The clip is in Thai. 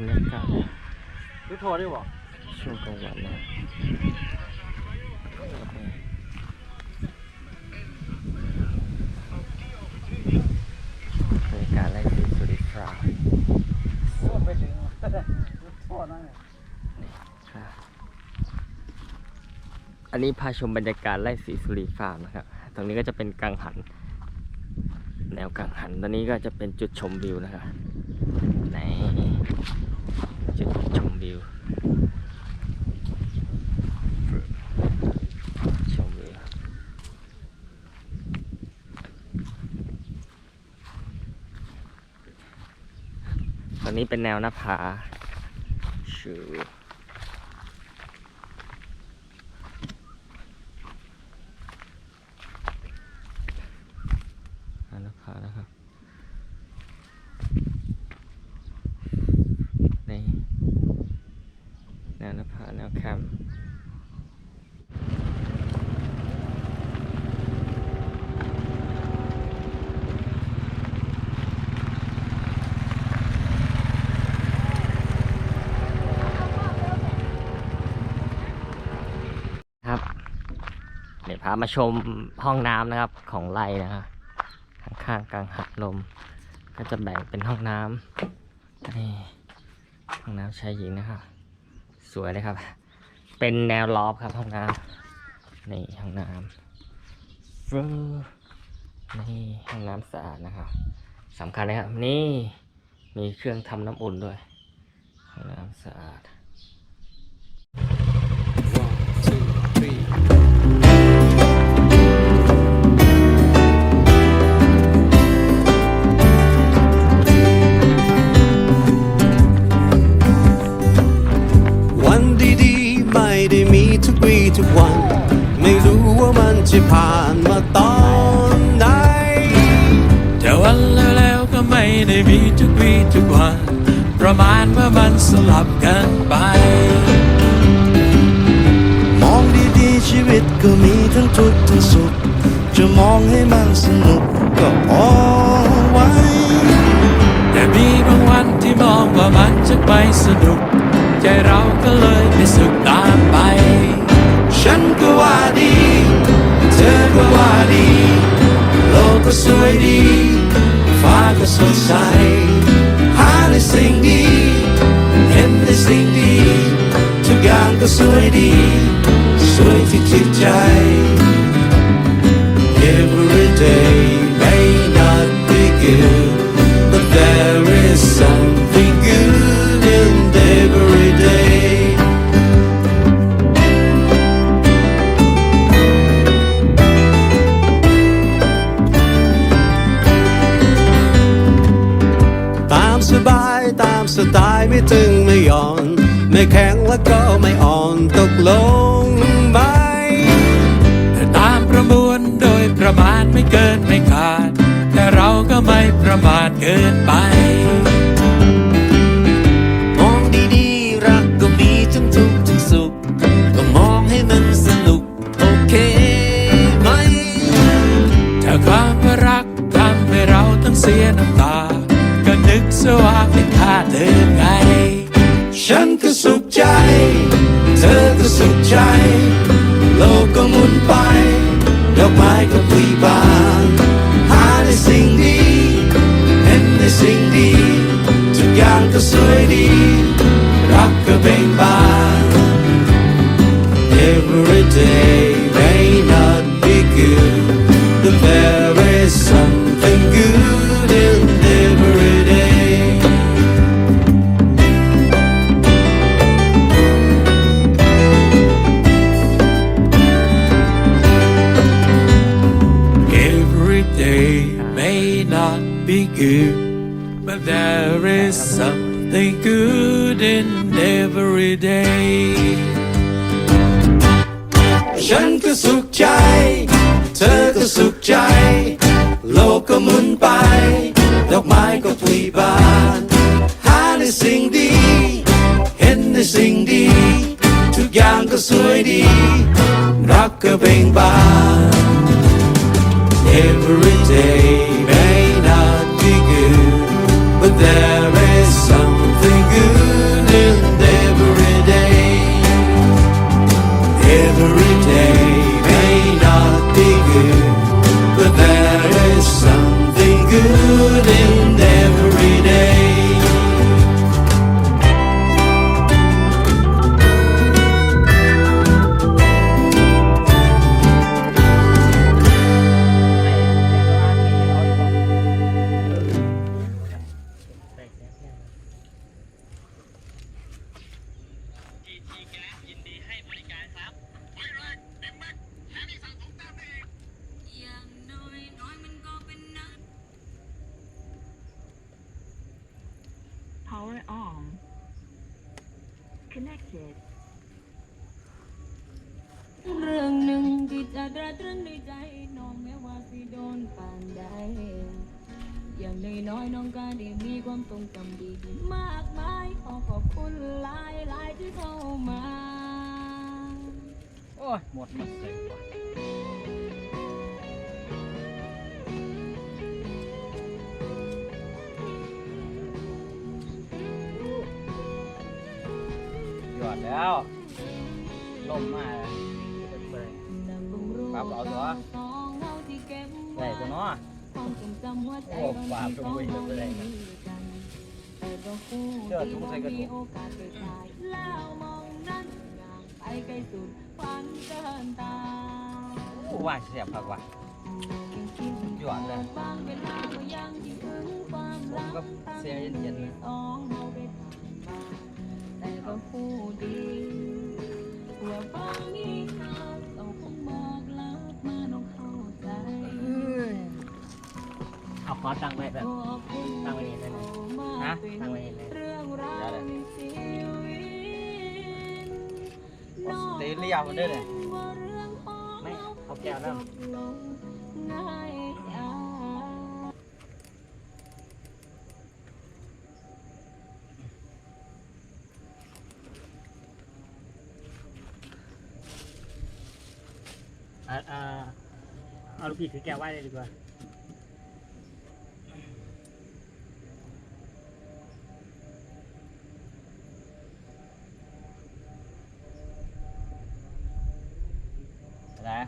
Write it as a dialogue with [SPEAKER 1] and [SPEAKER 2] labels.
[SPEAKER 1] บรรยากาศ
[SPEAKER 2] รู้โทรได้บ่
[SPEAKER 1] ช่วงกลางวันนะบรรยากาศไล่สีสุริฟรา
[SPEAKER 2] โทรไปถึงรู้โทรนั่นเนี่ย
[SPEAKER 1] ค่ะอันนี้พาชมบรรยากาศไล่สีสุริฟาร์มนะครับ ตรงนี้ก็จะเป็นกังหัน แนวกังหัน ตอนนี้ก็จะเป็นจุดชมวิวนะครับไหนจุดชมวิว ชมวิว ต อนนี้เป็นแนวหน้าผาชูหน้าผานะครับ นี่แนวหน้าผาแนวแคมป์ ครับ เดี๋ยวพามาชมห้องน้ำนะครับของไร่นะครับข้างๆกลางหัดลม ก็จะแบ่งเป็นห้องน้ำนี่ห้องน้ำชายหญิงนะครับ สวยเลยครับ เป็นแนวล้อมครับห้องน้ำนี่ห้องน้ำฟรนี่ห้องน้ำสะอาดนะครับสำคัญเลยครับ นี่มีเครื่องทำน้ำอุ่นด้วยห้องน้ำสะอาด
[SPEAKER 3] วีทุกวัน ไม่รู้ว่ามันจะผ่านมาตอนไหน
[SPEAKER 4] แต่วันแล้วๆก็ไม่ได้มีทุกวีทุกวัน ประมาณว่ามันสลับกันไป
[SPEAKER 3] มองดีๆชีวิตก็มีทั้งทุกข์ทั้งสุข จะมองให้มันสนุกก็พอไว้
[SPEAKER 4] แต่มีบางวันที่มองว่ามันจะไปสนุก ใจเราก็เลยไม่สึกตามไป
[SPEAKER 3] วยดี สวยที่จิตใจ Every day may not be good but there is something good in every day ตามสบายตามสไตล์ไม่ตึงไม่หย่อน ไม่แข็งแล้วก็ไม่อ่อน
[SPEAKER 4] เกินไม่ขาด แต่เราก็ไม่ประมาทเกินไป
[SPEAKER 3] มองดีๆ รักก็มีทั้งทุกข์ทั้งสุข ก็มองให้มันสนุก โอเคไหม
[SPEAKER 4] ถ้าความรักทำให้เราต้องเสียน้ำตา ก็นึกซะว่าเป็นค่าเธอไง
[SPEAKER 3] ฉันก็สุขใจ เธอก็สุขใจ สวยดี รักก็เบ่งบาน Every day may not be good but there is something good in every day
[SPEAKER 4] Every day may not be good,
[SPEAKER 3] ก็สุขใจ เธอก็สุขใจ โลกก็หมุนไป ดอกไม้ก็พลีบาน หาในสิ่งดี เห็นในสิ่งดี ทุกอย่างก็สวยดี รักก็เบ่งบาน Every day may not be good but there
[SPEAKER 5] Power on. Connected.
[SPEAKER 6] เรื่องหนึ่งที่จะตระตรึงในใจน้องแม้ว่าสิโดนปานใดอย่างน้อยๆน้องก็ได้มีความทรงจำดีๆมากมายขอขอบคุณหลายหลายๆที่เข้ามา
[SPEAKER 2] โอ้ยหมดหมดเลยว่ะ ยอดแล้วล่มมาเลยครับเอาตัวได้ตัวเนาะ
[SPEAKER 6] ความทรงจำหัวใจ
[SPEAKER 2] โอ้ฝาตัวไว้เดี๋ยวไปได้นะเชื่อทุกใส่กระดูก
[SPEAKER 6] โอ้ว่างไปไกลสุดฝันเกินตา
[SPEAKER 2] โอ้ว่าเสียบผักว่ะหยอดเลย
[SPEAKER 6] บางเวลาก็ยังคิดถึงควก
[SPEAKER 2] ผมก็เสียเย็นๆนะ
[SPEAKER 6] ก็คู่ดีว่าบางทีหากเราคงบอกรักมาน้องเข้าใจ
[SPEAKER 1] เอาขอตังค์ไว้แบบตั้งไว้นี่ได้ไหม
[SPEAKER 2] ฮะ
[SPEAKER 1] ตั้งไว้นี่ได้ไหม
[SPEAKER 6] เรื่องราวในชีวิต
[SPEAKER 2] เอาตีเรียบมันด้วยเลย
[SPEAKER 6] ว่าเรื่องของ
[SPEAKER 1] ไม่
[SPEAKER 6] เรา
[SPEAKER 1] เอาแก้วน้
[SPEAKER 6] จบลงง่าย
[SPEAKER 1] พี่ถือแก้วไว้เลยดีกว่านะ